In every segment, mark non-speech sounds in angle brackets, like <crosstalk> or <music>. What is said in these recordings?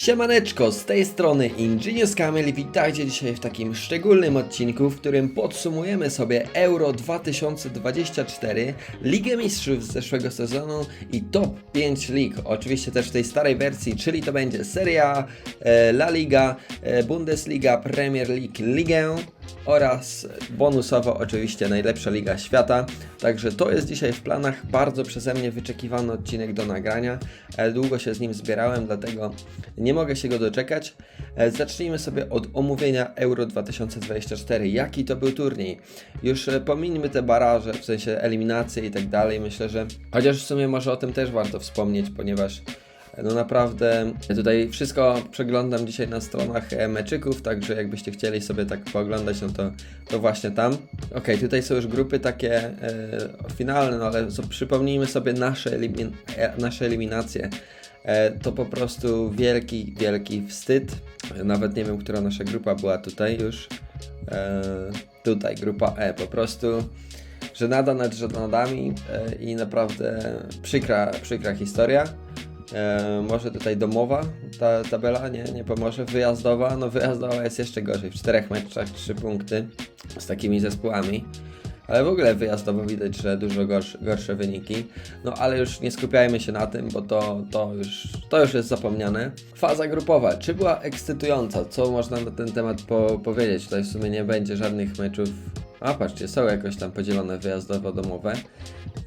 Siemaneczko, z tej strony Ingenious Kamil witajcie dzisiaj w takim szczególnym odcinku, w którym podsumujemy sobie Euro 2024, Ligę Mistrzów z zeszłego sezonu i top 5 lig, oczywiście też w tej starej wersji, czyli to będzie Serie A, e, La Liga, e, Bundesliga, Premier League, Ligę oraz bonusowo oczywiście najlepsza liga świata. Także to jest dzisiaj w planach bardzo przeze mnie wyczekiwany odcinek do nagrania. E, Długo się z nim zbierałem, dlatego nie mogę się go doczekać. E, Zacznijmy sobie od omówienia Euro 2024. Jaki to był turniej? Już e, pomińmy te baraże, w sensie eliminacje i tak dalej. Myślę, że chociaż w sumie może o tym też warto wspomnieć, ponieważ no naprawdę tutaj wszystko przeglądam dzisiaj na stronach e, meczyków, także jakbyście chcieli sobie tak pooglądać, no to, to właśnie tam. Okej, tutaj są już grupy takie e, finalne, no ale co, przypomnijmy sobie nasze, elimin e, nasze eliminacje. E, to po prostu wielki, wielki wstyd. E, Nawet nie wiem, która nasza grupa była tutaj już. E, tutaj, grupa E, po prostu żenada nad żenadami e, i naprawdę przykra, przykra historia. E, może tutaj domowa ta tabela nie, nie pomoże. Wyjazdowa, no wyjazdowa jest jeszcze gorzej. W czterech meczach trzy punkty z takimi zespołami. Ale w ogóle wyjazdowo widać, że dużo gorsze, gorsze wyniki. No ale już nie skupiajmy się na tym, bo to, to, już, to już jest zapomniane. Faza grupowa. Czy była ekscytująca? Co można na ten temat po, powiedzieć? Tutaj w sumie nie będzie żadnych meczów. A patrzcie, są jakoś tam podzielone wyjazdowo-domowe.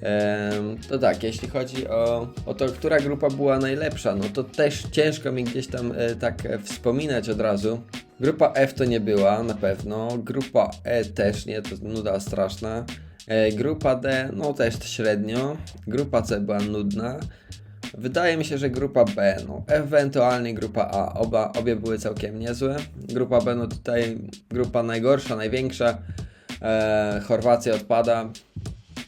Em, to tak, jeśli chodzi o, o to, która grupa była najlepsza, no to też ciężko mi gdzieś tam e, tak e, wspominać od razu. Grupa F to nie była, na pewno. Grupa E też nie, to nuda straszna. E, grupa D, no też średnio. Grupa C była nudna. Wydaje mi się, że grupa B, no ewentualnie grupa A, oba, obie były całkiem niezłe. Grupa B, no tutaj grupa najgorsza, największa. E, Chorwacja odpada.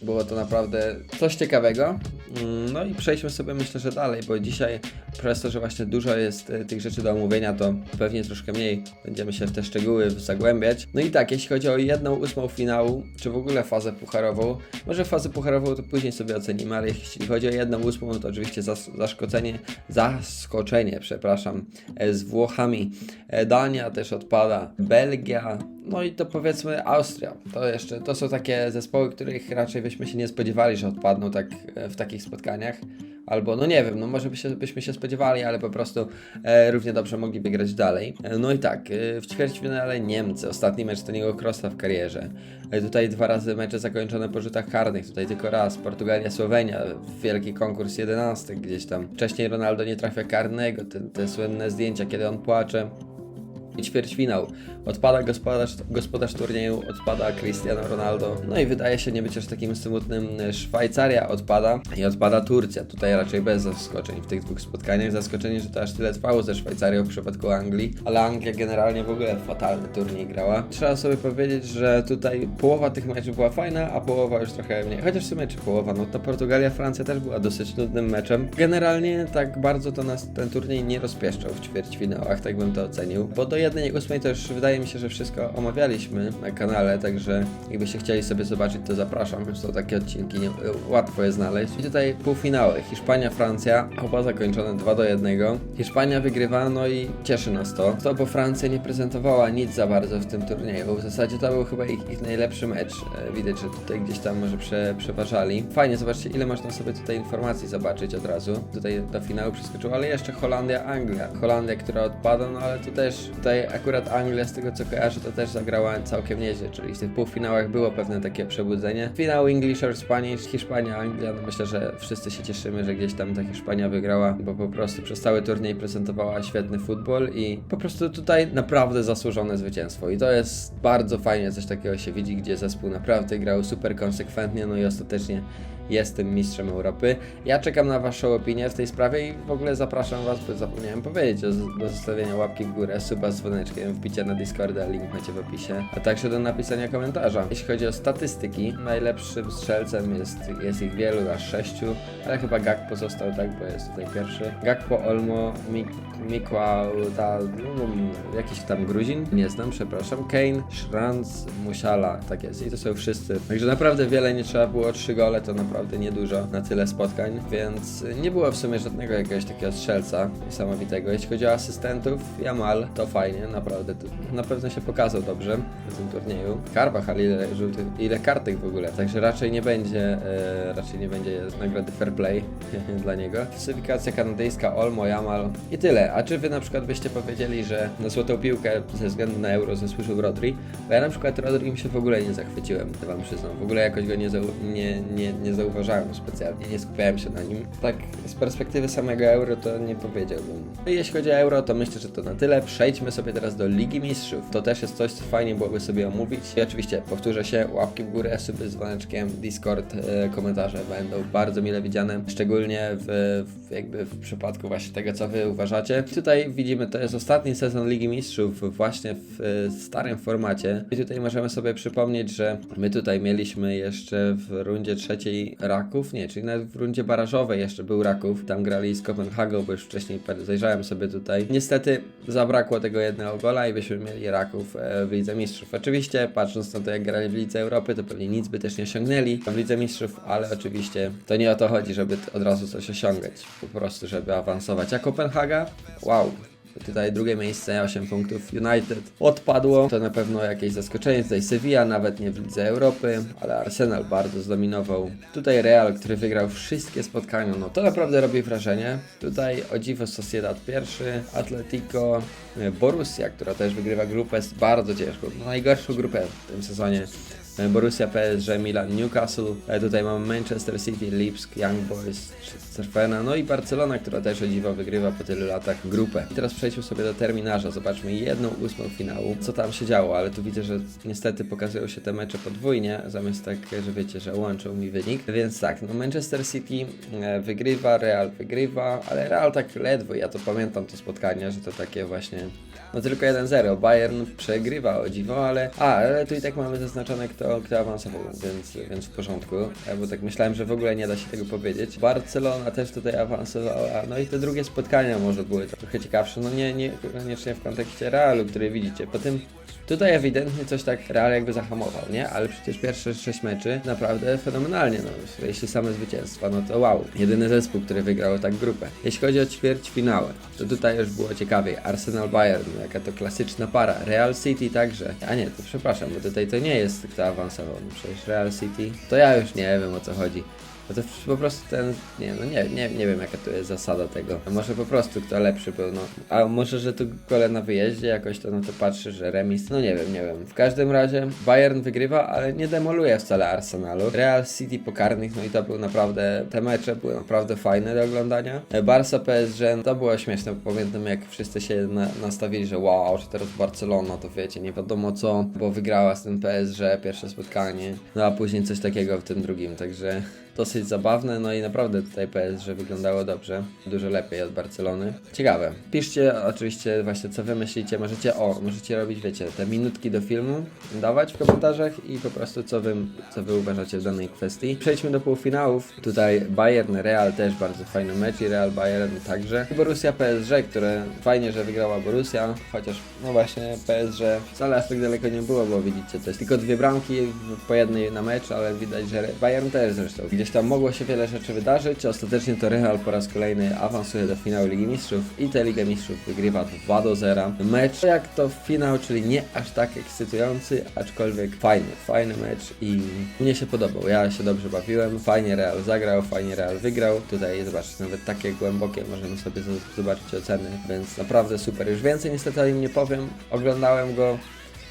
Było to naprawdę coś ciekawego. Mm, No i przejdźmy sobie myślę, że dalej, bo dzisiaj przez to, że właśnie dużo jest e, tych rzeczy do omówienia, to pewnie troszkę mniej będziemy się w te szczegóły zagłębiać. No i tak, jeśli chodzi o jedną ósmą finału, czy w ogóle fazę pucharową, może fazę pucharową to później sobie ocenimy, ale jeśli chodzi o jedną ósmą, no to oczywiście zas- zaszkodzenie, zaskoczenie, przepraszam, e, z Włochami. E, Dania też odpada, Belgia, no i to powiedzmy Austria. To jeszcze, to są takie zespoły, których raczej byśmy się nie spodziewali, że odpadną tak w takich spotkaniach. Albo, no nie wiem, no może by się, byśmy się spodziewali, ale po prostu e, równie dobrze mogliby grać dalej. E, no i tak, e, w ćwierćfinale Niemcy, ostatni mecz Toniego Krosa w karierze. E, tutaj dwa razy mecze zakończone po rzutach karnych, tutaj tylko raz. Portugalia, Słowenia, wielki konkurs 11 gdzieś tam. Wcześniej Ronaldo nie trafia karnego, te, te słynne zdjęcia, kiedy on płacze. Ćwierćfinał. Odpada gospodarz, gospodarz turnieju, odpada Cristiano Ronaldo. No i wydaje się nie być aż takim smutnym. Szwajcaria odpada i odpada Turcja. Tutaj raczej bez zaskoczeń w tych dwóch spotkaniach. Zaskoczenie, że to aż tyle trwało ze Szwajcarią w przypadku Anglii, ale Anglia generalnie w ogóle fatalny turniej grała. Trzeba sobie powiedzieć, że tutaj połowa tych meczów była fajna, a połowa już trochę mniej. Chociaż w sumie czy połowa, no to Portugalia, Francja też była dosyć nudnym meczem. Generalnie tak bardzo to nas ten turniej nie rozpieszczał w ćwierćfinałach, tak bym to ocenił. Bo do jednej ósmej to już wydaje mi się, że wszystko omawialiśmy na kanale, także jakbyście chcieli sobie zobaczyć, to zapraszam. Są takie odcinki, łatwo je znaleźć. I tutaj półfinały. Hiszpania, Francja, oba zakończone 2 do 1. Hiszpania wygrywa, no i cieszy nas to. To, bo Francja nie prezentowała nic za bardzo w tym turnieju. W zasadzie to był chyba ich, ich najlepszy mecz. E, Widać, że tutaj gdzieś tam może prze, przeważali. Fajnie, zobaczcie, ile można sobie tutaj informacji zobaczyć od razu. Tutaj do finału przeskoczyło, ale jeszcze Holandia, Anglia. Holandia, która odpada, no ale tu też, tutaj akurat Anglia, z tego co kojarzę, to też zagrała całkiem nieźle, czyli w tych półfinałach było pewne takie przebudzenie. Finał English or Spanish, Hiszpania, Anglia, no myślę, że wszyscy się cieszymy, że gdzieś tam ta Hiszpania wygrała, bo po prostu przez cały turniej prezentowała świetny futbol i po prostu tutaj naprawdę zasłużone zwycięstwo i to jest bardzo fajnie, coś takiego się widzi, gdzie zespół naprawdę grał super konsekwentnie, no i ostatecznie jestem mistrzem Europy. Ja czekam na Waszą opinię w tej sprawie i w ogóle zapraszam Was, bo zapomniałem powiedzieć, do zostawienia łapki w górę, suba z dzwoneczkiem, wbicia na Discorda, link macie w opisie, a także do napisania komentarza. Jeśli chodzi o statystyki, najlepszym strzelcem jest, jest ich wielu, aż sześciu, ale chyba Gakpo został tak, bo jest tutaj pierwszy. Gakpo, Olmo, Mik Mikła, ta, no, jakiś tam Gruzin, nie znam, przepraszam, Kane, Schranz, Musiala, tak jest i to są wszyscy. Także naprawdę wiele nie trzeba było, trzy gole to naprawdę naprawdę niedużo na tyle spotkań, więc nie było w sumie żadnego jakiegoś takiego strzelca niesamowitego. Jeśli chodzi o asystentów, Jamal to fajnie, naprawdę, to na pewno się pokazał dobrze w tym turnieju. Carvajal ile ile kartek w ogóle, także raczej nie będzie, e, raczej nie będzie nagrody fair play <laughs> dla niego. Klasyfikacja kanadyjska, Olmo, Jamal i tyle. A czy wy na przykład byście powiedzieli, że na złotą piłkę ze względu na euro zasłyszał Rodri? Bo ja na przykład Rodri się w ogóle nie zachwyciłem, wam przyznam. W ogóle jakoś go nie, nie, nie, nie zauważałem specjalnie, nie skupiałem się na nim. Tak z perspektywy samego euro to nie powiedziałbym. No Jeśli chodzi o euro, to myślę, że to na tyle. Przejdźmy sobie teraz do Ligi Mistrzów. To też jest coś, co fajnie byłoby sobie omówić. I oczywiście powtórzę się, łapki w górę, suby z dzwoneczkiem, Discord, e, komentarze będą bardzo mile widziane, szczególnie w, w jakby w przypadku właśnie tego, co wy uważacie. Tutaj widzimy, to jest ostatni sezon Ligi Mistrzów właśnie w e, starym formacie. I tutaj możemy sobie przypomnieć, że my tutaj mieliśmy jeszcze w rundzie trzeciej Raków, nie, czyli nawet w rundzie barażowej jeszcze był Raków. Tam grali z Kopenhagą, bo już wcześniej zajrzałem sobie tutaj. Niestety zabrakło tego jednego gola i byśmy mieli Raków e, w Lidze Mistrzów. Oczywiście, patrząc na to, jak grali w Lidze Europy, to pewnie nic by też nie osiągnęli w Lidze Mistrzów, ale oczywiście to nie o to chodzi, żeby od razu coś osiągać. Po prostu, żeby awansować. A Kopenhaga? Wow. Tutaj drugie miejsce, 8 punktów. United odpadło. To na pewno jakieś zaskoczenie. Tutaj Sevilla, nawet nie w Lidze Europy, ale Arsenal bardzo zdominował. Tutaj Real, który wygrał wszystkie spotkania. No to naprawdę robi wrażenie. Tutaj o dziwo Sociedad pierwszy, Atletico, Borussia, która też wygrywa grupę z bardzo ciężką, no najgorszą grupę w tym sezonie. E, Borussia, PSG, Milan, Newcastle. E, Tutaj mamy Manchester City, Lipsk, Young Boys, Cerfena, no i Barcelona, która też o dziwo wygrywa po tylu latach grupę. I teraz przejdźmy sobie do terminarza, zobaczmy jedną ósmą finału, co tam się działo, ale tu widzę, że niestety pokazują się te mecze podwójnie, zamiast tak, że wiecie, że łączą mi wynik. Więc tak, no Manchester City e, wygrywa, Real wygrywa, ale Real tak ledwo, ja to pamiętam to spotkanie, że to takie właśnie no tylko 1-0. Bayern przegrywa o dziwo, ale. A, ale tu i tak mamy zaznaczone, kto, kto awansował, więc, więc w porządku. Bo tak myślałem, że w ogóle nie da się tego powiedzieć. Barcelona też tutaj awansowała. No i te drugie spotkania może były trochę ciekawsze. No nie, nie koniecznie w kontekście Realu, który widzicie. Po tym Tutaj ewidentnie coś tak Real jakby zahamował, nie? Ale przecież pierwsze 6 meczy naprawdę fenomenalnie, no. Jeśli same zwycięstwa, no to wow. Jedyny zespół, który wygrał tak grupę. Jeśli chodzi o ćwierćfinały, to tutaj już było ciekawiej. Arsenal Bayern, jaka to klasyczna para. Real City także. A nie, to przepraszam, bo tutaj to nie jest kto awansował. No przecież Real City, to ja już nie wiem o co chodzi. No to po prostu ten, nie no nie, nie, nie wiem jaka to jest zasada tego. A może po prostu kto lepszy był, no. A może, że tu gole na wyjeździe jakoś to, no to patrzy, że remis, no nie wiem, nie wiem. W każdym razie Bayern wygrywa, ale nie demoluje wcale Arsenalu. Real City pokarnych, no i to był naprawdę, te mecze były naprawdę fajne do oglądania. Barca PSG, no to było śmieszne, pamiętam jak wszyscy się na, nastawili, że wow, że teraz Barcelona, to wiecie, nie wiadomo co, bo wygrała z tym PSG pierwsze spotkanie, no a później coś takiego w tym drugim, także dosyć zabawne, no i naprawdę tutaj PSG wyglądało dobrze, dużo lepiej od Barcelony. Ciekawe. Piszcie oczywiście właśnie co wy myślicie, możecie, o, możecie robić, wiecie, te minutki do filmu, dawać w komentarzach i po prostu co wy, co wy uważacie w danej kwestii. Przejdźmy do półfinałów. Tutaj Bayern, Real też bardzo fajny mecz i Real Bayern także. I Borussia PSG, które fajnie, że wygrała Borussia, chociaż no właśnie PSG wcale aż tak daleko nie było, bo widzicie, to jest tylko dwie bramki po jednej na mecz, ale widać, że Bayern też zresztą. Gdzieś tam mogło się wiele rzeczy wydarzyć, ostatecznie to Real po raz kolejny awansuje do finału Ligi Mistrzów i tę Ligę Mistrzów wygrywa 2 do 0. Mecz jak to finał, czyli nie aż tak ekscytujący, aczkolwiek fajny, fajny mecz i mnie się podobał, ja się dobrze bawiłem, fajnie Real zagrał, fajnie Real wygrał, tutaj zobaczcie, nawet takie głębokie możemy sobie zobaczyć oceny, więc naprawdę super, już więcej niestety o nim nie powiem, oglądałem go,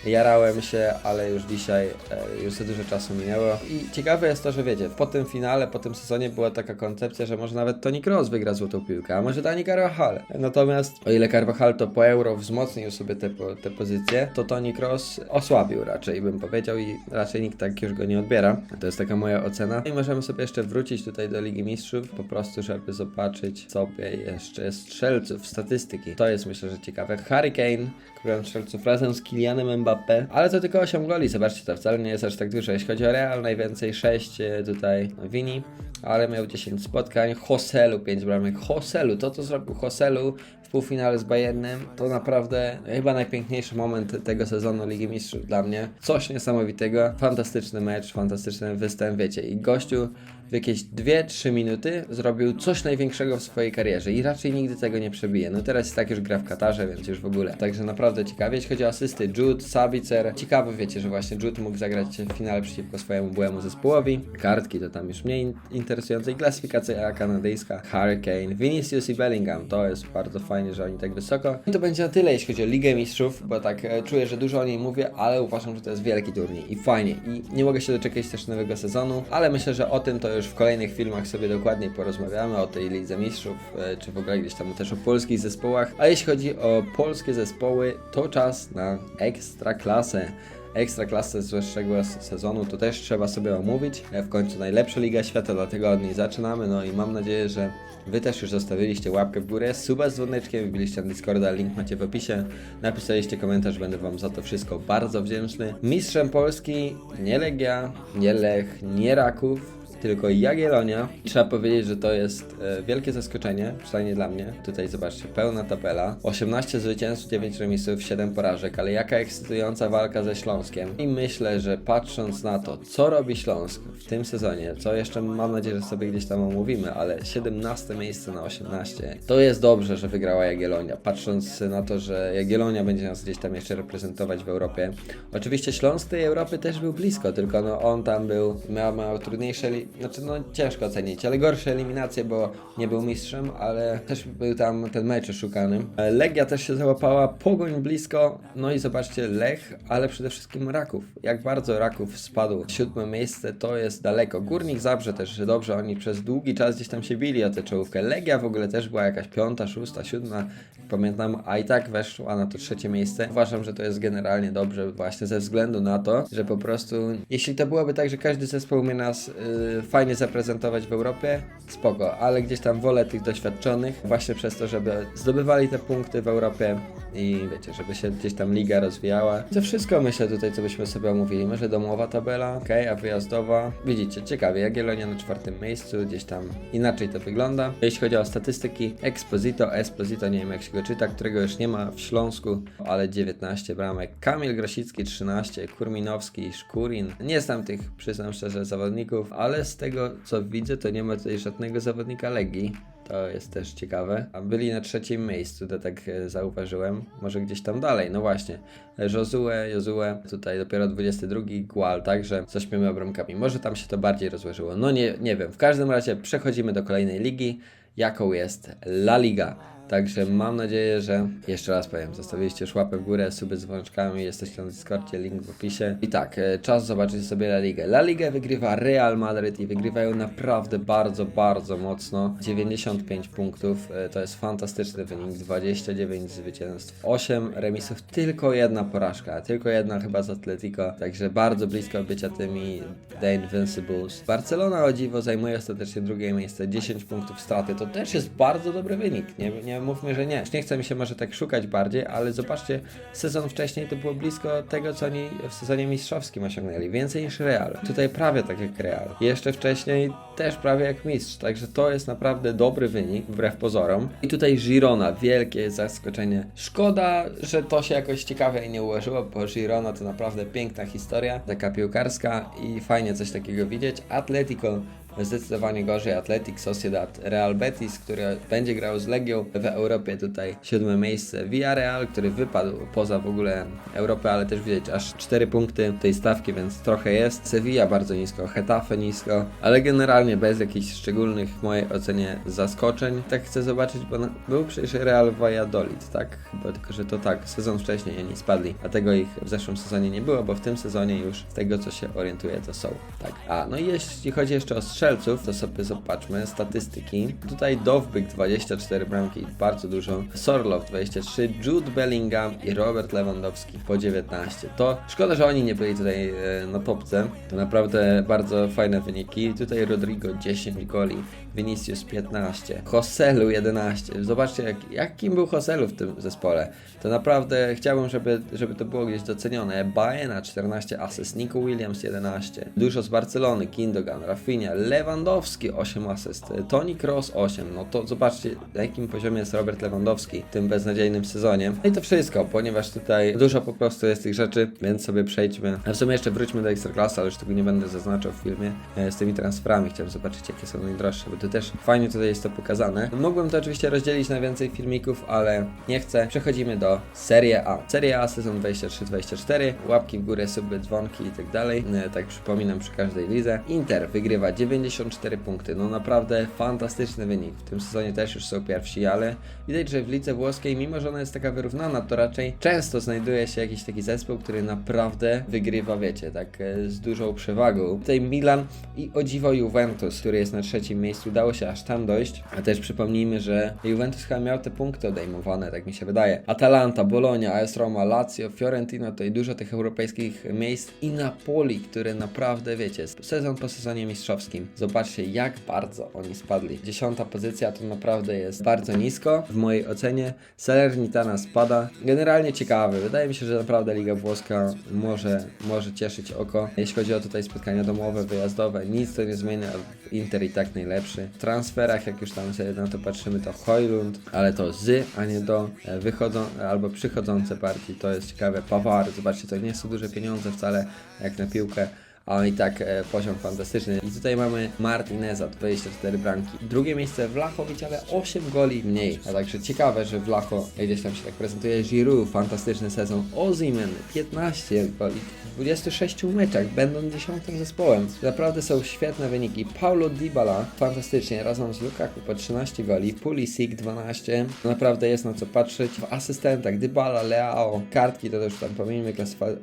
Jarałem się, ale już dzisiaj e, już dużo czasu minęło. I ciekawe jest to, że wiecie, po tym finale, po tym sezonie była taka koncepcja, że może nawet Toni Kroos wygra złotą piłkę, a może Dani Carvajal. Natomiast o ile Carvajal to po euro wzmocnił sobie te, po- te pozycje, to Toni Kroos osłabił raczej, bym powiedział, i raczej nikt tak już go nie odbiera. To jest taka moja ocena. I możemy sobie jeszcze wrócić tutaj do Ligi Mistrzów, po prostu, żeby zobaczyć sobie jeszcze strzelców, statystyki. To jest myślę, że ciekawe. Harry Kane, królem strzelców razem z Kylianem Mbappé, ale to tylko 8 goli, zobaczcie, to wcale nie jest aż tak dużo. Jeśli chodzi o Real, najwięcej 6 e, tutaj Vini, ale miał 10 spotkań. Hoselu 5 bramek. Hoselu, to co zrobił Hoselu w półfinale z Bayernem, to naprawdę chyba najpiękniejszy moment tego sezonu Ligi Mistrzów dla mnie. Coś niesamowitego, fantastyczny mecz, fantastyczny występ, wiecie, i gościu w jakieś 2-3 minuty zrobił coś największego w swojej karierze i raczej nigdy tego nie przebije. No teraz i tak już gra w Katarze, więc już w ogóle. Także naprawdę ciekawie. Jeśli chodzi o asysty, Jude, Sabicer. Ciekawe wiecie, że właśnie Jude mógł zagrać w finale przeciwko swojemu byłemu zespołowi. Kartki to tam już mniej in- interesujące i klasyfikacja kanadyjska. Hurricane, Vinicius i Bellingham. To jest bardzo fajnie, że oni tak wysoko. I to będzie na tyle, jeśli chodzi o Ligę Mistrzów, bo tak e, czuję, że dużo o niej mówię, ale uważam, że to jest wielki turniej i fajnie. I nie mogę się doczekać też nowego sezonu, ale myślę, że o tym to już w kolejnych filmach sobie dokładniej porozmawiamy, o tej Lidze Mistrzów, e, czy w ogóle gdzieś tam też o polskich zespołach. A jeśli chodzi o polskie zespoły, to czas na ekstra klasę. Ekstra klasę z zeszłego sezonu to też trzeba sobie omówić. E, W końcu najlepsza Liga Świata, dlatego od niej zaczynamy. No i mam nadzieję, że Wy też już zostawiliście łapkę w górę, suba z dzwoneczkiem, wbiliście na Discorda, link macie w opisie. Napisaliście komentarz, będę Wam za to wszystko bardzo wdzięczny. Mistrzem Polski nie Legia, nie Lech, nie Raków, tylko Jagiellonia. Trzeba powiedzieć, że to jest e, wielkie zaskoczenie, przynajmniej dla mnie. Tutaj zobaczcie, pełna tabela. 18 zwycięstw, 9 remisów, 7 porażek, ale jaka ekscytująca walka ze Śląskiem. I myślę, że patrząc na to, co robi Śląsk w tym sezonie, co jeszcze mam nadzieję, że sobie gdzieś tam omówimy, ale 17 miejsce na 18, to jest dobrze, że wygrała Jagiellonia. Patrząc na to, że Jagiellonia będzie nas gdzieś tam jeszcze reprezentować w Europie. Oczywiście Śląsk tej Europy też był blisko, tylko no on tam był, miał, miał trudniejsze, znaczy no ciężko ocenić, ale gorsze eliminacje, bo nie był mistrzem, ale też był tam ten mecz szukany. E, Legia też się załapała, Pogoń blisko, no i zobaczcie Lech, ale przede wszystkim Raków. Jak bardzo Raków spadł. Siódme miejsce to jest daleko. Górnik Zabrze też dobrze, oni przez długi czas gdzieś tam się bili o tę czołówkę. Legia w ogóle też była jakaś piąta, szósta, siódma, pamiętam, a i tak weszła na to trzecie miejsce. Uważam, że to jest generalnie dobrze właśnie ze względu na to, że po prostu jeśli to byłoby tak, że każdy zespół umie nas y, fajnie zaprezentować w Europie, spoko, ale gdzieś tam wolę tych doświadczonych właśnie przez to, żeby zdobywali te punkty w Europie i wiecie, żeby się gdzieś tam liga rozwijała. To wszystko myślę tutaj, co byśmy sobie omówili. Może domowa tabela, ok, a wyjazdowa. Widzicie, ciekawie, Jagiellonia na czwartym miejscu, gdzieś tam inaczej to wygląda. Jeśli chodzi o statystyki, Exposito, Esposito, nie wiem jak się go czyta, którego już nie ma w Śląsku, ale 19 bramek. Kamil Grosicki 13, Kurminowski, Szkurin. Nie znam tych, przyznam szczerze, zawodników, ale z tego co widzę, to nie ma tutaj żadnego zawodnika Legii. To jest też ciekawe. A byli na trzecim miejscu, to tak e, zauważyłem. Może gdzieś tam dalej. No właśnie. Josue, Josue, tutaj dopiero 22, Gual, także z ośmioma bramkami. Może tam się to bardziej rozłożyło. No nie, nie wiem. W każdym razie przechodzimy do kolejnej ligi, jaką jest La Liga. Także mam nadzieję, że jeszcze raz powiem, zostawiliście już łapę w górę, suby z dzwoneczkami, jesteście na Discordzie, link w opisie. I tak, e, czas zobaczyć sobie La Ligę. La Ligę wygrywa Real Madryt i wygrywają naprawdę bardzo, bardzo mocno. 95 punktów, e, to jest fantastyczny wynik, 29 zwycięstw, 8 remisów, tylko jedna porażka, tylko jedna chyba z Atletico, także bardzo blisko bycia tymi The Invincibles. Barcelona o dziwo zajmuje ostatecznie drugie miejsce, 10 punktów straty, to też jest bardzo dobry wynik, nie, nie mówmy, że nie. Nie chce mi się może tak szukać bardziej, ale zobaczcie, sezon wcześniej to było blisko tego, co oni w sezonie mistrzowskim osiągnęli, więcej niż Real. Tutaj prawie tak jak Real. Jeszcze wcześniej też prawie jak mistrz, także to jest naprawdę dobry wynik, wbrew pozorom. I tutaj Girona, wielkie zaskoczenie. Szkoda, że to się jakoś ciekawie nie ułożyło, bo Girona to naprawdę piękna historia, taka piłkarska i fajnie coś takiego widzieć. Atletico Zdecydowanie gorzej Atletic Sociedad, Real Betis, który będzie grał z Legią w Europie tutaj siódme miejsce, Villarreal, który wypadł poza w ogóle Europę, ale też widać aż 4 punkty tej stawki, więc trochę jest. Sevilla bardzo nisko, Getafe nisko, ale generalnie bez jakichś szczególnych w mojej ocenie zaskoczeń. Tak chcę zobaczyć, bo był przecież Real Valladolid, tak? Bo tylko, że to tak, sezon wcześniej oni spadli, dlatego ich w zeszłym sezonie nie było, bo w tym sezonie już z tego co się orientuję to są, tak. A, no i jeśli chodzi jeszcze o strzelców, to sobie zobaczmy statystyki. Tutaj Dowbyk 24 bramki, bardzo dużo. Sorlow 23, Jude Bellingham i Robert Lewandowski po 19. To szkoda, że oni nie byli tutaj e, na topce. To naprawdę bardzo fajne wyniki. Tutaj Rodrigo 10 goli, Vinicius 15, Hoselu 11. Zobaczcie, jak, jakim był Hoselu w tym zespole. To naprawdę chciałbym, żeby, żeby to było gdzieś docenione. Baena 14 asyst, Nico Williams 11, dużo z Barcelony, Kindogan, Rafinha, Lewandowski 8 asyst, Toni Kroos 8. No to zobaczcie, na jakim poziomie jest Robert Lewandowski w tym beznadziejnym sezonie. No i to wszystko, ponieważ tutaj dużo po prostu jest tych rzeczy, więc sobie przejdźmy. A w sumie jeszcze wróćmy do Ekstraklasy, ale już tego nie będę zaznaczał w filmie e, z tymi transferami. Chciałem zobaczyć, jakie są najdroższe, bo to też fajnie tutaj jest to pokazane. Mógłbym to oczywiście rozdzielić na więcej filmików, ale nie chcę. Przechodzimy do Serie A. Serie A sezon 23-24, łapki w górę, suby, dzwonki i tak dalej. E, Tak przypominam przy każdej lidze. Inter wygrywa 94 punkty. No naprawdę fantastyczny wynik. W tym sezonie też już są pierwsi, ale widać, że w lidze włoskiej, mimo że ona jest taka wyrównana, to raczej często znajduje się jakiś taki zespół, który naprawdę wygrywa, wiecie, tak e, z dużą przewagą. Tutaj Milan i o dziwo Juventus, który jest na trzecim miejscu, udało się aż tam dojść. A też przypomnijmy, że Juventus chyba miał te punkty odejmowane, tak mi się wydaje. Atalanta, Bologna, AS Roma, Lazio, Fiorentina, tutaj dużo tych europejskich miejsc i Napoli, który naprawdę, wiecie, sezon po sezonie mistrzowskim. Zobaczcie, jak bardzo oni spadli. Dziesiąta pozycja to naprawdę jest bardzo nisko w mojej ocenie. Salernitana spada. Generalnie ciekawy. Wydaje mi się, że naprawdę Liga Włoska może, może cieszyć oko. Jeśli chodzi o tutaj spotkania domowe, wyjazdowe, nic to nie zmienia. Inter i tak najlepszy. W transferach, jak już tam sobie na to patrzymy, to Hojlund, ale to z, a nie do. Wychodzą, albo przychodzące partii, to jest ciekawe. Pawar, zobaczcie, to nie są duże pieniądze wcale, jak na piłkę a on i tak e, poziom fantastyczny. I tutaj mamy Martineza, 24 bramki. Drugie miejsce Vlachowicz, ale 8 goli mniej. A także ciekawe, że Vlacho gdzieś tam się tak prezentuje. Giroud, fantastyczny sezon. Ozymen, 15 goli. W 26 meczach, będą dziesiątym zespołem. Naprawdę są świetne wyniki. Paulo Dybala, fantastycznie, razem z Lukaku po 13 goli. Pulisic 12. Naprawdę jest na co patrzeć. W asystentach Dybala, Leao, kartki to też tam pomijmy,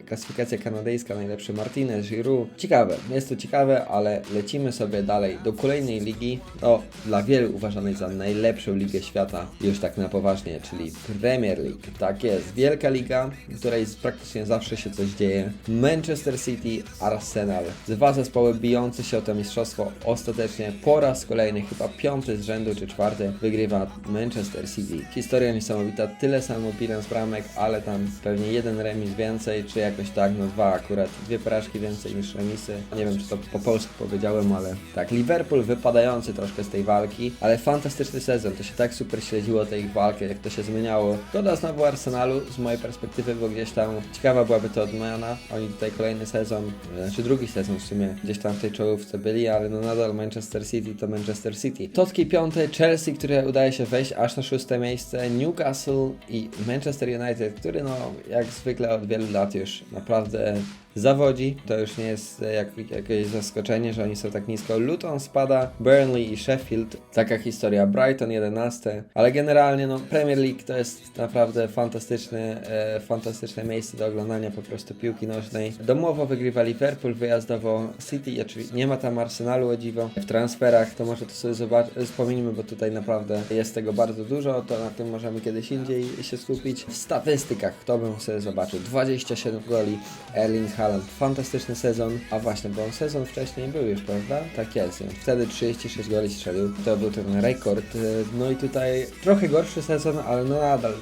klasyfikacja kanadyjska, najlepszy Martinez, Giroud. Ciekawe, jest to ciekawe, ale lecimy sobie dalej do kolejnej ligi. No, dla wielu uważanej za najlepszą ligę świata, już tak na poważnie, czyli Premier League. Tak jest, wielka liga, w której praktycznie zawsze się coś dzieje. Manchester City, Arsenal. Dwa zespoły bijące się o to mistrzostwo. Ostatecznie po raz kolejny, chyba piąty z rzędu czy czwarty, wygrywa Manchester City. Historia niesamowita, tyle samo bilans bramek, ale tam pewnie jeden remis więcej, czy jakoś tak, no dwa akurat, dwie porażki więcej niż remisy. Nie wiem, czy to po polsku powiedziałem, ale tak. Liverpool wypadający troszkę z tej walki, ale fantastyczny sezon. To się tak super śledziło tę ich walkę, jak to się zmieniało. Szkoda znowu Arsenalu z mojej perspektywy, bo gdzieś tam ciekawa byłaby to odmiana. Oni tutaj kolejny sezon, znaczy drugi sezon w sumie, gdzieś tam w tej czołówce byli, ale no nadal Manchester City to Manchester City. Totki piąte, Chelsea, które udaje się wejść aż na szóste miejsce, Newcastle i Manchester United, który no jak zwykle od wielu lat już naprawdę zawodzi. To już nie jest e, jak, jakieś zaskoczenie, że oni są tak nisko. Luton spada, Burnley i Sheffield. Taka historia. Brighton 11. Ale generalnie no, Premier League to jest naprawdę fantastyczny, e, fantastyczne miejsce do oglądania po prostu piłki nożnej. Domowo wygrywa Liverpool, wyjazdowo City. Oczywiście nie ma tam Arsenalu o dziwo. W transferach to może to sobie wspomnijmy, bo tutaj naprawdę jest tego bardzo dużo. To na tym możemy kiedyś indziej się skupić. W statystykach kto bym sobie zobaczył? 27 goli Erling Haaland. Fantastyczny sezon. A właśnie, bo on sezon wcześniej był już, prawda? Tak jest. Wtedy 36 goli strzelił. To był ten rekord. No i tutaj trochę gorszy sezon, ale no nadal.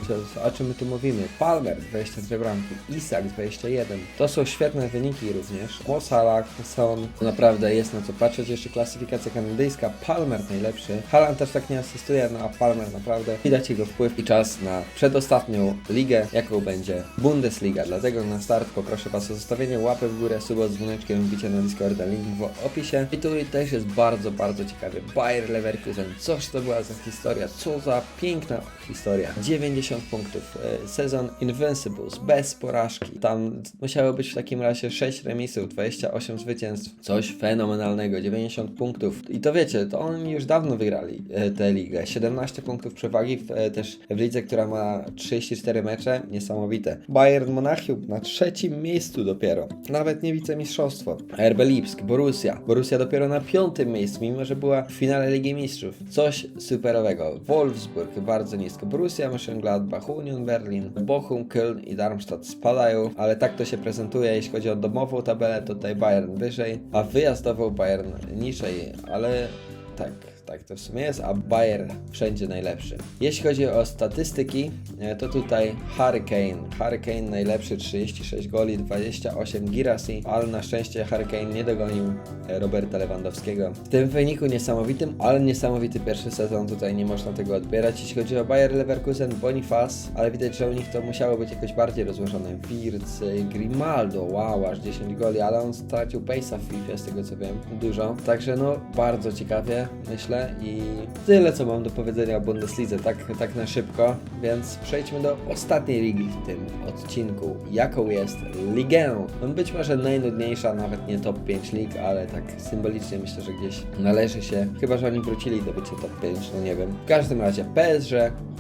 O czym my tu mówimy? Palmer 22 bramki. Isak 21. To są świetne wyniki również. Mo Salah, Son. Naprawdę jest na co patrzeć. Jeszcze klasyfikacja kanadyjska. Palmer najlepszy. Haaland też tak nie asystuje, no a Palmer naprawdę widać jego wpływ i czas na przedostatnią ligę, jaką będzie Bundesliga. Dlatego na start poproszę Was o zostawienie łapy w górę, suba z dzwoneczkiem, wbicie na Discorda, link w opisie. I tu też jest bardzo, bardzo ciekawy. Bayer Leverkusen, coż to była za historia, co za piękna historia. 90 punktów, e, sezon Invincibles, bez porażki. Tam musiało być w takim razie 6 remisów, 28 zwycięstw, coś fenomenalnego, 90 punktów. I to wiecie, to oni już dawno wygrali e, tę ligę. 17 punktów przewagi w, e, też w lidze, która ma 34 mecze, niesamowite. Bayern Monachium na trzecim miejscu dopiero, nawet nie wicemistrzostwo. RB Lipsk, Borussia. Borussia dopiero na piątym miejscu, mimo że była w finale Ligi Mistrzów. Coś superowego. Wolfsburg bardzo nisko. Borussia Mönchengladbach, Union Berlin, Bochum, Köln i Darmstadt spadają, ale tak to się prezentuje. Jeśli chodzi o domową tabelę, tutaj Bayern wyżej, a wyjazdową Bayern niżej, ale tak, tak to w sumie jest, a Bayern wszędzie najlepszy. Jeśli chodzi o statystyki, e, to tutaj Hurricane. Hurricane najlepszy, 36 goli, 28 girasi, ale na szczęście Hurricane nie dogonił e, Roberta Lewandowskiego. W tym wyniku niesamowitym, ale niesamowity pierwszy sezon, tutaj nie można tego odbierać. Jeśli chodzi o Bayer Leverkusen, Boniface, ale widać, że u nich to musiało być jakoś bardziej rozłożone. Wirtz, e, Grimaldo, wow, aż 10 goli, ale on stracił pace'a w FIFA, z tego co wiem, dużo. Także no, bardzo ciekawie, myślę i tyle, co mam do powiedzenia o Bundeslidze, tak, tak na szybko, więc przejdźmy do ostatniej ligi w tym odcinku, jaką jest Ligę. No być może najnudniejsza, nawet nie top 5 lig, ale tak symbolicznie myślę, że gdzieś należy się, chyba, że oni wrócili do bycia top 5, no nie wiem. W każdym razie PSG,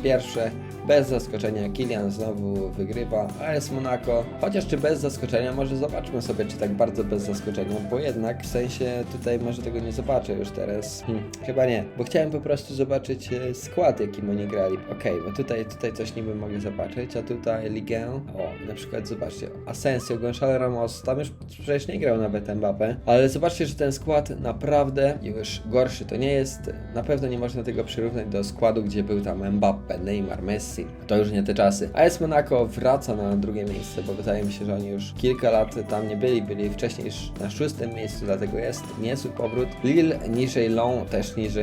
pierwsze, bez zaskoczenia Kilian znowu wygrywa, AS Monaco, chociaż czy bez zaskoczenia, może zobaczmy sobie, czy tak bardzo bez zaskoczenia, bo jednak w sensie tutaj może tego nie zobaczę już teraz. Hm, chyba nie, bo chciałem po prostu zobaczyć e, skład, jakim oni grali. Okej, bo tutaj, tutaj coś niby mogę zobaczyć, a tutaj Ligę, o, na przykład zobaczcie, Asensio, Gonzalo Ramos, tam już przecież nie grał nawet Mbappé, ale zobaczcie, że ten skład naprawdę już gorszy to nie jest, na pewno nie można tego przyrównać do składu, gdzie był tam Mbappé, Neymar, Messi, to już nie te czasy. AS Monaco wraca na drugie miejsce, bo wydaje mi się, że oni już kilka lat tam nie byli, byli wcześniej już na szóstym miejscu, dlatego jest niezły powrót. Lille niżej Lyon, też niżej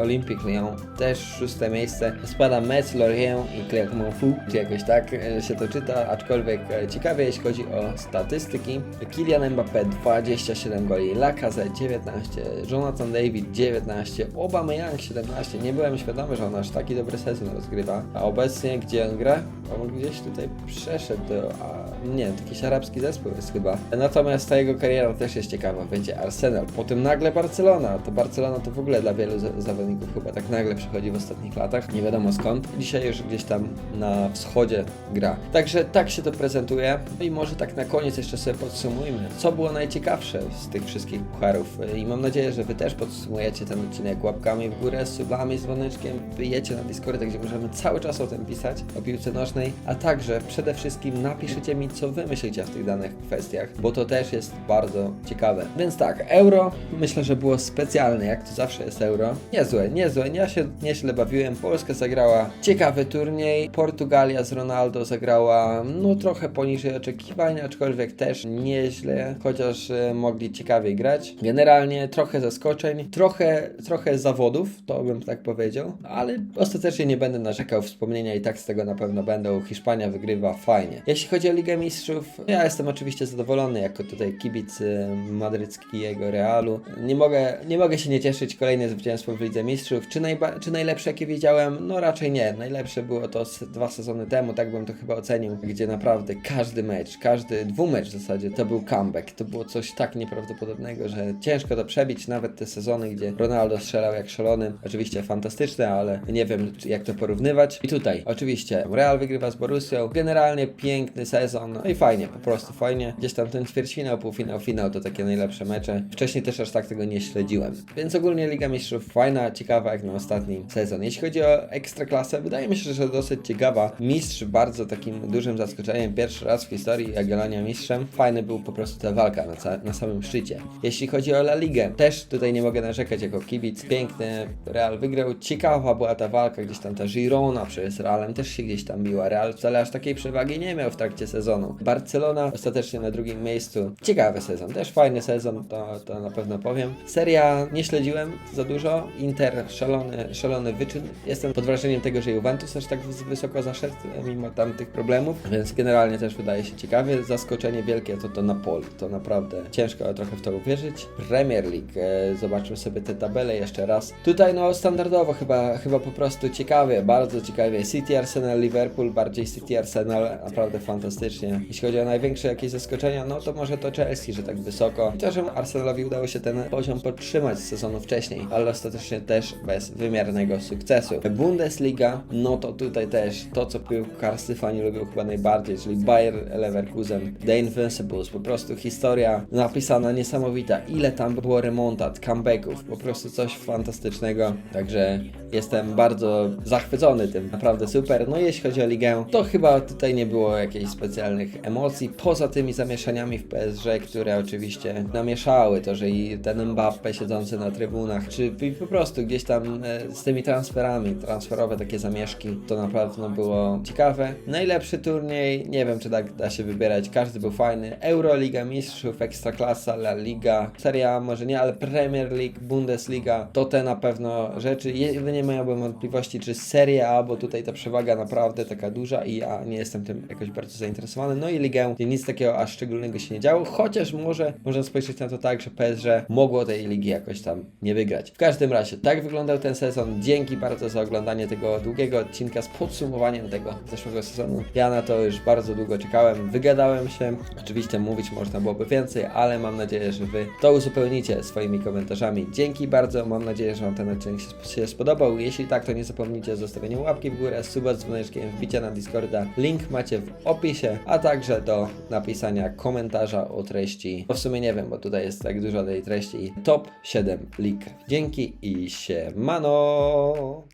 Olympique Lyon, też szóste miejsce. Spada Metz, Lorient i Clermont-Foot, czy jakoś tak e, się to czyta, aczkolwiek e, ciekawie jeśli chodzi o statystyki. Kylian Mbappé 27 goli, Lacazette 19, Jonathan David 19, Aubameyang 17. Nie byłem świadomy, że on aż taki dobry sezon rozgrywa, a obecnie gdzie on gra? On gdzieś tutaj przeszedł do, a nie, jakiś arabski zespół jest chyba. Natomiast ta jego kariera też jest ciekawa, będzie Arsenal, potem nagle Barcelona, to Barcelona to w ogóle dla wielu zawodników chyba tak nagle przychodzi w ostatnich latach, nie wiadomo skąd. Dzisiaj już gdzieś tam na wschodzie gra. Także tak się to prezentuje. No i może tak na koniec jeszcze sobie podsumujmy, co było najciekawsze z tych wszystkich pucharów. I mam nadzieję, że Wy też podsumujecie ten odcinek łapkami w górę, subami, dzwoneczkiem, wyjecie na Discordę, gdzie możemy cały czas o tym pisać, o piłce nożnej, a także przede wszystkim napiszecie mi, co Wy myślicie w tych danych kwestiach, bo to też jest bardzo ciekawe. Więc tak, euro myślę, że było specjalne, jak to zawsze jest euro. Niezłe, niezłe, ja się nieźle bawiłem. Polska zagrała ciekawy turniej, Portugalia z Ronaldo zagrała no trochę poniżej oczekiwań, aczkolwiek też nieźle, chociaż e, mogli ciekawiej grać. Generalnie trochę zaskoczeń, trochę, trochę zawodów, to bym tak powiedział, ale ostatecznie nie będę narzekał, wspomnienia i tak z tego na pewno będą. Hiszpania wygrywa fajnie. Jeśli chodzi o Ligę Mistrzów, ja jestem oczywiście zadowolony jako tutaj kibic y, madryckiego Realu. Nie mogę, nie mogę się nie cieszyć kolejne zwycięstwo w Lidze Mistrzów. Czy, najba, czy najlepsze jakie widziałem? No raczej nie. Najlepsze było to z dwa sezony temu, tak bym to chyba ocenił, gdzie naprawdę każdy mecz, każdy dwumecz w zasadzie to był comeback. To było coś tak nieprawdopodobnego, że ciężko to przebić, nawet te sezony, gdzie Ronaldo strzelał jak szalony. Oczywiście fantastyczne, ale nie wiem jak to porównywać. I tutaj oczywiście Real wygrywa z Borussią. Generalnie piękny sezon. No i fajnie, po prostu fajnie. Gdzieś tam ten ćwierćfinał, półfinał, finał to takie najlepsze mecze. Wcześniej też aż tak tego nie śledziłem. Więc ogólnie Liga Mistrzów fajna, ciekawa jak na ostatni sezon. Jeśli chodzi o ekstraklasę, wydaje mi się, że dosyć ciekawa. Mistrz bardzo takim dużym zaskoczeniem. Pierwszy raz w historii Jagiellonia mistrzem. Fajny był po prostu ta walka na, na samym szczycie. Jeśli chodzi o La Ligę, też tutaj nie mogę narzekać jako kibic. Piękny, Real wygrał. Ciekawa była ta walka, gdzieś tam ta Girona przez Realem też się gdzieś tam biła. Real wcale aż takiej przewagi nie miał w trakcie sezonu. Barcelona ostatecznie na drugim miejscu. Ciekawy sezon, też fajny sezon, to, to na pewno powiem. Seria nie śledziłem za dużo. Inter szalony, szalony wyczyn. Jestem pod wrażeniem tego, że Juventus aż tak wys- wysoko zaszedł, mimo tam tych problemów, więc generalnie też wydaje się ciekawie. Zaskoczenie wielkie to to Napoli. To naprawdę ciężko trochę w to uwierzyć. Premier League, e, zobaczmy sobie te tabele jeszcze raz. Tutaj no standardowo chyba, chyba po prostu ciekawie, bardzo ciekawie. City, Arsenal, Liverpool, bardziej City, Arsenal, naprawdę fantastycznie. Jeśli chodzi o największe jakieś zaskoczenia, no to może to Chelsea, że tak wysoko. I to, że Arsenalowi udało się ten poziom podtrzymać z sezonu wcześniej, ale ostatecznie też bez wymiernego sukcesu. Bundesliga, no to tutaj też to, co piłkarscy fani lubią chyba najbardziej, czyli Bayer Leverkusen, The Invincibles, po prostu historia napisana niesamowita. Ile tam było remontat, comebacków, po prostu coś fantastycznego. Także jestem bardzo zachwycony tym, naprawdę super. No jeśli chodzi o ligę, to chyba tutaj nie było jakichś specjalnych emocji, poza tymi zamieszaniami w PSG, które oczywiście namieszały to, że i ten Mbappe siedzący na trybunach, czy i po prostu gdzieś tam e, z tymi transferami, transferowe takie zamieszki, to na pewno było ciekawe. Najlepszy turniej, nie wiem czy tak da się wybierać, każdy był fajny. Euroliga Mistrzów, Ekstraklasa, La Liga, Serie A może nie, ale Premier League, Bundesliga, to te na pewno rzeczy. Jedynie miałbym wątpliwości, czy Serie A, bo tutaj ta przewaga naprawdę taka duża i ja nie jestem tym jakoś bardzo zainteresowany. No i Ligę, gdzie nic takiego aż szczególnego się nie działo, chociaż może można spojrzeć na to tak, że PSG mogło tej ligi jakoś tam nie wygrać. W każdym razie, tak wyglądał ten sezon. Dzięki bardzo za oglądanie tego długiego odcinka z podsumowaniem tego zeszłego sezonu. Ja na to już bardzo długo czekałem, wygadałem się. Oczywiście mówić można byłoby więcej, ale mam nadzieję, że Wy to uzupełnicie swoimi komentarzami. Dzięki bardzo, mam nadzieję, że Wam ten odcinek się, się spodobał. Jeśli tak, to nie zapomnijcie o zostawieniu łapki w górę, suba z dzwoneczkiem, wbicia na Discorda. Link macie w opisie, a także do napisania komentarza o treści. Bo w sumie nie wiem, bo tutaj jest tak dużo tej treści. Top 7 lig. Dzięki i siemano!